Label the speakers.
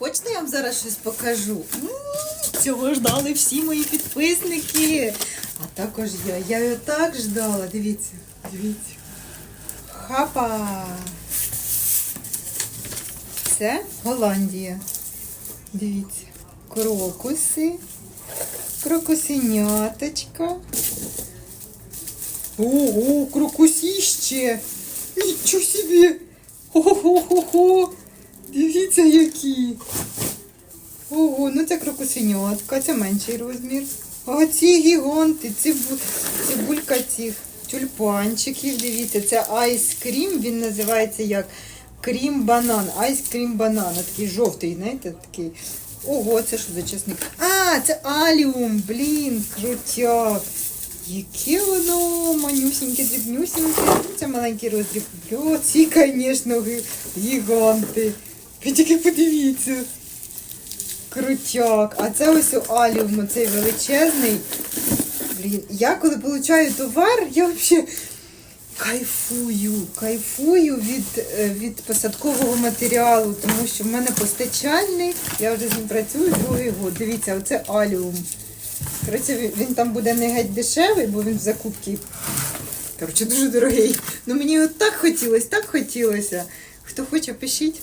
Speaker 1: хочете, я вам зараз щось покажу? М, Цього ждали всі мої підписники. А також я. Я його так ждала. Дивіться, дивіться. Хапа. Це Голландія. Дивіться. Крокуси. Крокусеняточка. Ого, крокусіще! Нічого собі! Хо-хо-хо-хо! Дивіться які! Ого, ну це крокусенятка, це менший розмір. А ці гіганти, цибу... цибулька цих тюльпанчиків. Дивіться, це айскрім, він називається як крім банан. Айскрім банан. Такий жовтий, знаєте, такий. Ого, це що за чесник? А, це аліум, блін, крутяк. Яке воно манюсіньке, дрібнюсіньке. Це маленький роздріб. О, ці, звісно, гіганти. Ви тільки подивіться. Крутяк. А це ось у аліум, цей величезний. Блін, я коли получаю товар, я взагалі кайфую. Кайфую від, е, від посадкового матеріалу, тому що в мене постачальник, я вже з ним працюю другий год. Дивіться, оце аліум. Коротше, він- там буде не геть дешевий, бо він в закупці. Коротше, дуже дорогий. Ну мені його так хотілося, так хотілося. Хто хоче, пишіть.